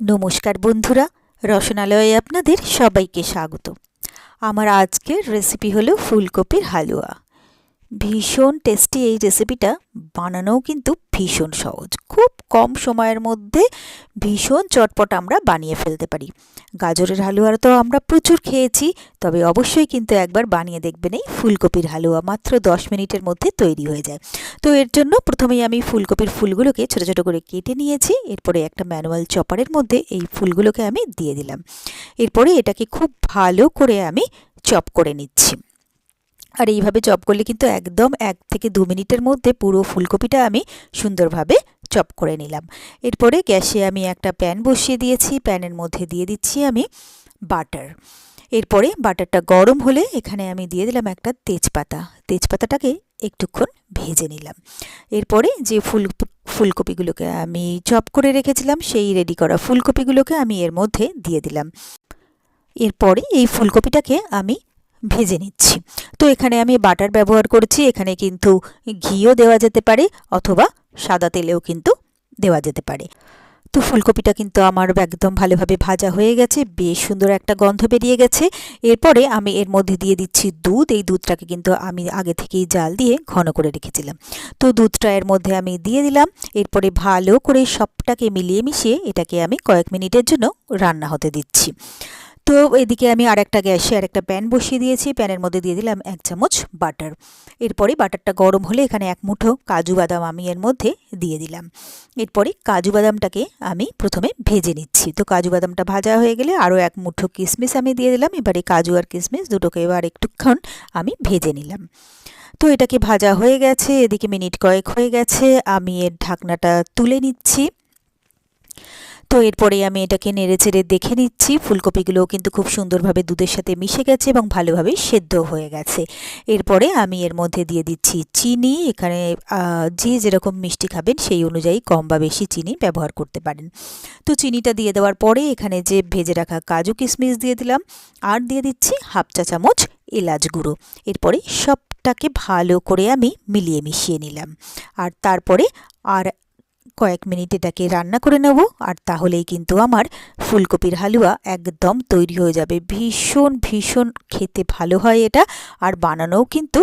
নমস্কার বন্ধুরা, রসনালয়ে আপনাদের সবাইকে স্বাগত। আমার আজকের রেসিপি হলো ফুলকপির হালুয়া। ভীষণ টেস্টি এই রেসিপিটা বানানোও কিন্তু ভীষণ সহজ। খুব কম সময়ের মধ্যে ভীষণ চটপট আমরা বানিয়ে ফেলতে পারি। গাজরের হালুয়া তো আমরা প্রচুর খেয়েছি, তবে অবশ্যই কিন্তু একবার বানিয়ে দেখবেন এই ফুলকপির হালুয়া। মাত্র দশ মিনিটের মধ্যে তৈরি হয়ে যায়। তো এর জন্য প্রথমেই আমি ফুলকপির ফুলগুলোকে ছোটো ছোটো করে কেটে নিয়েছি। এরপরে একটা ম্যানুয়াল চপারের মধ্যে এই ফুলগুলোকে আমি দিয়ে দিলাম। এরপরে এটাকে খুব ভালো করে আমি চপ করে নিচ্ছি। আর এইভাবে চপ করলে কিন্তু একদম এক থেকে দু মিনিটের মধ্যে পুরো ফুলকপিটা আমি সুন্দরভাবে চপ করে নিলাম। এরপরে গ্যাসে আমি একটা প্যান বসিয়ে দিয়েছি, প্যানের মধ্যে দিয়ে দিচ্ছি আমি বাটার। এরপরে বাটারটা গরম হলে এখানে আমি দিয়ে দিলাম একটা তেজপাতা। তেজপাতাটাকে একটুক্ষণ ভেজে নিলাম। এরপরে যে ফুল ফুলকপিগুলোকে আমি চপ করে রেখেছিলাম, সেই রেডি করা ফুলকপিগুলোকে আমি এর মধ্যে দিয়ে দিলাম। এরপরে এই ফুলকপিটাকে আমি ভেজে নিচ্ছি। তো এখানে আমি বাটার ব্যবহার করছি। এখানে কিন্তু ঘিও দেওয়া যেতে পারে অথবা সাদা তেলেও কিন্তু দেওয়া যেতে পারে। তো ফুলকপিটা কিন্তু আমার একদম ভালোভাবে ভাজা হয়ে গেছে। বেশ সুন্দর একটা গন্ধ বেরিয়ে গেছে। এরপরে আমি এর মধ্যে দিয়ে দিচ্ছি দুধ। এই দুধটাকে কিন্তু আমি আগে থেকেই জাল দিয়ে ঘন করে রেখেছিলাম। তো দুধটা এর মধ্যে আমি দিয়ে দিলাম। এরপরে ভালো করে সবটাকে মিলিয়ে মিশিয়ে এটাকে আমি কয়েক মিনিটের জন্য রান্না হতে দিচ্ছি। তো এদিকে আমি আরেকটা গ্যাসে আরেকটা প্যান বসিয়ে দিয়েছি। প্যানের মধ্যে দিয়ে দিলাম এক চামচ বাটার। এরপরে বাটারটা গরম হলে এখানে এক মুঠো কাজু বাদাম আমি এর মধ্যে দিয়ে দিলাম। এরপরে কাজু বাদামটাকে আমি প্রথমে ভেজে নিচ্ছি। তো কাজু বাদামটা ভাজা হয়ে গেলে আরও এক মুঠো কিশমিশ আমি দিয়ে দিলাম। এবারে কাজু আর কিশমিশ দুটোকে এবার একটুক্ষণ আমি ভেজে নিলাম। তো এটাকে ভাজা হয়ে গেছে, এদিকে মিনিট কয়েক হয়ে গেছে। আমি এর ঢাকনাটা তুলে নিচ্ছি। তো এরপরে আমি এটাকে নেড়ে চেড়ে দেখে নিচ্ছি। ফুলকপিগুলোও কিন্তু খুব সুন্দরভাবে দুধের সাথে মিশে গেছে এবং ভালোভাবে সেদ্ধ হয়ে গেছে। এরপরে আমি এর মধ্যে দিয়ে দিচ্ছি চিনি। এখানে যে যেরকম মিষ্টি খাবেন সেই অনুযায়ী কম বা বেশি চিনি ব্যবহার করতে পারেন। তো চিনিটা দিয়ে দেওয়ার পরে এখানে যে ভেজে রাখা কাজু কিশমিশ দিয়ে দিলাম। আর দিয়ে দিচ্ছি হাফ চা চামচ এলাচ গুঁড়ো। এরপরে সবটাকে ভালো করে আমি মিলিয়ে মিশিয়ে নিলাম। আর তারপরে আর কয়েক মিনিট এটাকে রান্না করে নেব, আর তাহলেই কিন্তু আমার ফুলকপির হালুয়া একদম তৈরি হয়ে যাবে। ভীষণ ভীষণ খেতে ভালো হয় এটা, আর বানানোও কিন্তু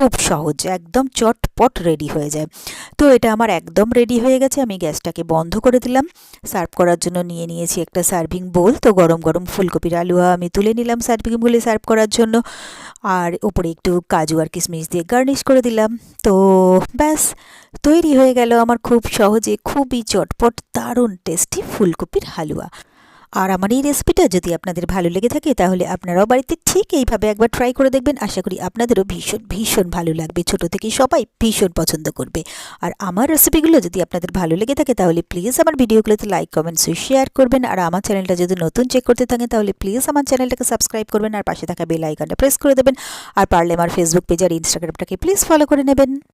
খুব সহজ, একদম চটপট রেডি হয়ে যায়। তো এটা আমার একদম রেডি হয়ে গেছে, আমি গ্যাসটাকে বন্ধ করে দিলাম। সার্ভ করার জন্য নিয়ে নিয়েছি একটা সার্ভিং বোল তো গরম গরম ফুলকপির আলুয়া আমি তুলে নিলাম সার্ভিং বোলে সার্ভ করার জন্য। আর ওপরে একটু কাজু আর কিশমিশ দিয়ে গার্নিশ করে দিলাম। তো ব্যাস, তৈরি হয়ে গেল আমার খুব সহজে, খুবই চটপট, দারুণ টেস্টি ফুলকপির হালুয়া। আর আমার এই রেসিপিটা যদি আপনাদের ভালো লেগে থাকে, তাহলে আপনারাও বাড়িতে ঠিক এইভাবে একবার ট্রাই করে দেখবেন। আশা করি আপনাদেরও ভীষণ ভীষণ ভালো লাগবে। ছোট থেকে সবাই ভীষণ পছন্দ করবে। আর আমার রেসিপিগুলো যদি আপনাদের ভালো লেগে থাকে, তাহলে প্লিজ আমার ভিডিওগুলোতে লাইক কমেন্টস শেয়ার করবেন। আর আমার চ্যানেলটা যদি নতুন চেক করতে থাকেন, তাহলে প্লিজ আমার চ্যানেলটাকে সাবস্ক্রাইব করবেন। আর পাশে থাকা বেল আইকনটা প্রেস করে দেবেন। আর পারলে আমার ফেসবুক পেজ আর ইনস্টাগ্রামটাকে প্লিজ ফলো করে নেবেন।